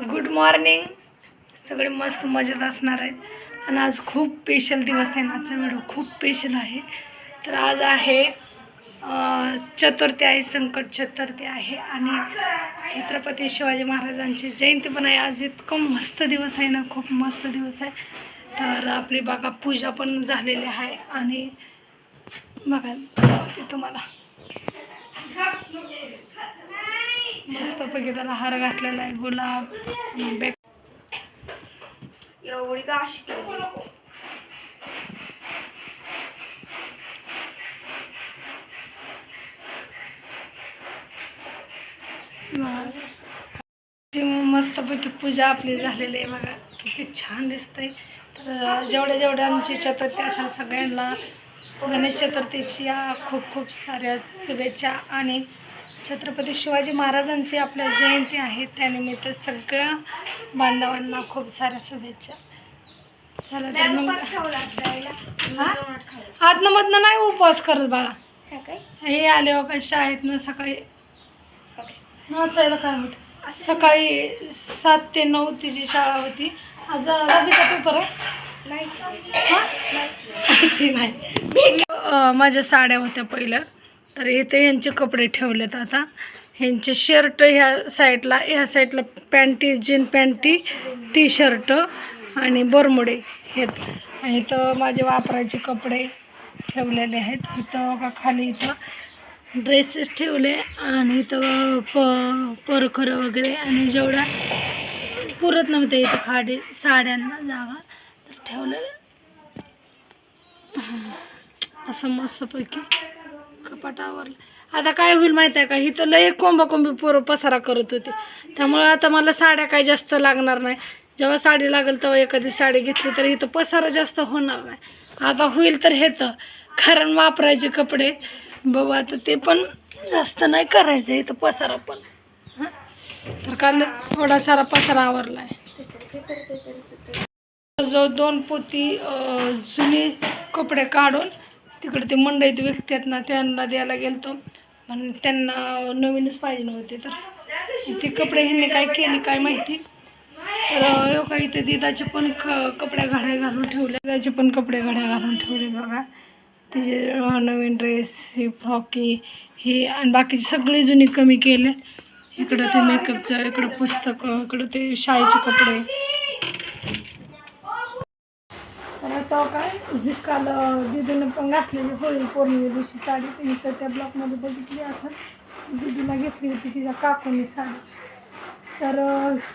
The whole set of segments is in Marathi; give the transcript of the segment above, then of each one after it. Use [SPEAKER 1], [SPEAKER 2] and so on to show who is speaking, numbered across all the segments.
[SPEAKER 1] Good morning. सगळे मस्त मजेत असणार आहेत. आणि आज खूप स्पेशल दिवस आहे ना आजचा व्हिडिओ खूप स्पेशल आहे. तर आज आहे चतुर्थी आहे संकट चतुर्थी आहे. आणि छत्रपती शिवाजी महाराजांची जयंती पण आहे. आज इतकं मस्त दिवस आहे ना. खूप मस्त दिवस आहे. तर आपली बघा पूजा पण झालेली आहे. आणि बघा ते तुम्हाला. मस्तपैकी त्याला हार घातलेला आहे गुलाब बॅग
[SPEAKER 2] एवढी का अशी
[SPEAKER 1] मस्तपैकी पूजा आपली झालेली आहे बघा. किती छान दिसतंय. तर जेवढ्या जेवढ्यांची चतुर्थी असेल सगळ्यांना गणेश चतुर्थीच्या खूप खूप साऱ्या शुभेच्छा आणि छत्रपती शिवाजी महाराजांची आपल्या जयंती आहे त्यानिमित्त सगळ्या बांधवांना खूप साऱ्या शुभेच्छा. चला तर मग हा? आतनं मधनं नाही उपवास करत बाळा. हे आले हो का शाळेतनं सकाळी. नाचायला काय होतं? सकाळी सात ते नऊ तिची शाळा होती. आज रबीचा पेपर आहे. हा? नाही. माझ्या साड्या होत्या पहिल्या तर इथे यांचे कपडे ठेवलेत आता. ह्यांचे शर्ट ह्या साईडला ह्या साईडला पॅन्टी जीन पॅन्टी टी शर्ट आणि बरमुडे आहेत. आणि इथं माझे वापरायचे कपडे ठेवलेले आहेत. इथं का खाली इथं ड्रेसेस ठेवले आणि इथं प परखरं वगैरे आणि जेवढ्या पुरत नव्हते इथं खाडी साड्यांना जागा तर ठेवलेलं असं मस्तपैकी कपाट आवरला आता काय होईल माहीत आहे का? इथं लय कोंबाकोंबी पोरं पसारा करत होते. त्यामुळे आता मला साड्या काय जास्त लागणार नाही. जेव्हा साडी लागेल तेव्हा एखादी साडी घेतली तर इथं पसारा जास्त होणार नाही. आता होईल तर हे तर. कारण वापरायचे कपडे. बघू आता ते पण जास्त नाही करायचं इथं पसारा पण. हां? तर काल थोडा सारा पसारा आवरला आहे जो दोन पोती जुने कपडे काढून तिकडे ते मंडईत विकतात ना त्यांना द्यायला गेलतो. पण त्यांना नवीनच पाहिजे नव्हते तर. ते कपडे ह्यांनी काय केले काय माहिती. तर अं, हो का दिदाचे पण क कपड्या घड्या घालून ठेवले दिदाचे पण कपडे घड्या घालून ठेवले बघा. तिचे नवीन ड्रेस ही फ्रॉकी हे आणि बाकीची सगळी जुनी कमी केले. इकडं ते मेकअपचं इकडं पुस्तकं इकडं ते शाळेचे कपडे. तो काय जी काल दिदीने पण घातलेली होळी पौर्णिमे दिवशी साडी तिने तर त्या ब्लॉकमध्ये बघितली असं दिदीला घेतली होती तिच्या काकूनी साडी. तर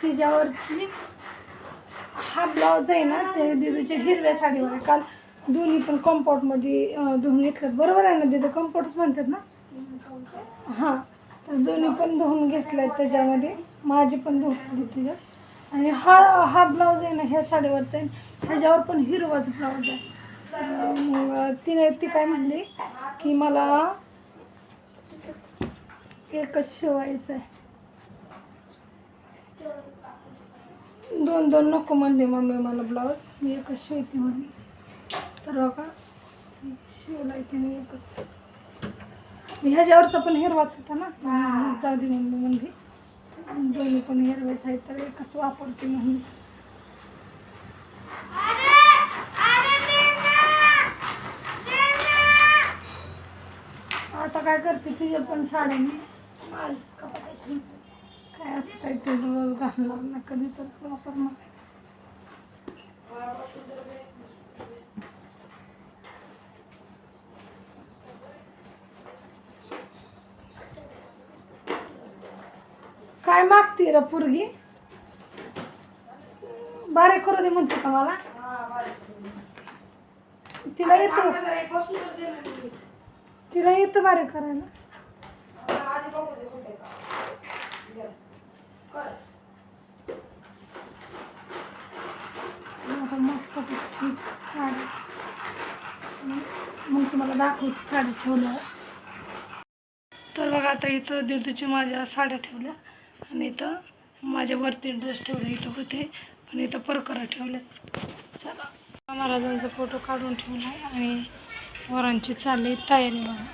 [SPEAKER 1] तिच्यावरती हा ब्लाऊज आहे ना ते दिदीच्या हिरव्या साडीवर आहे. काल दोन्ही पण कम्फर्टमध्ये धुवून घेतलं. बरोबर आहे ना दिदी? कम्फर्टच म्हणतात ना? हां. तर दोन्ही पण धुवून घेतलं आहेत त्याच्यामध्ये. माझी पण धुवून घेतली आणि हा हा ब्लाऊज आहे ना ह्या साडीवरचा आहे. ह्याच्यावर पण हिरवाच ब्लाऊज आहे. मग तिने ती काय म्हणली की मला एकच शिवायचं आहे. दोन दोन नको म्हणले मम्मी मला ब्लाऊज मी एकच शिवते म्हणली. तर का शिवलाय तिने एकच. ह्याच्यावरचा पण हिरवाच होता ना? जाऊ दे मम्मी म्हणली. पण हिरवेच आहे तर एकच वापरते म्हणून. आता काय करते तिच्या पण साड्यांनी आज कपड्यात काय असं काही ते घालणार ना कधी तरच वापरणार काय मागते र पोरगी? बारीक करू दे म्हणते का मला? तिला येतो. तिला. येतं बारीक करायला. आता मस्त साडी. मग तुम्हाला दाखवते साडी ठेवल्यावर. तर बघा आता इथं दिदूची माझ्या साड्या ठेवल्या. आणि इथं माझ्या वरती ड्रेस ठेवले इथं होते. पण इथं परकरा ठेवले. चला. महाराजांचा फोटो काढून ठेवला आहे आणि वरांची चालली तयारी मला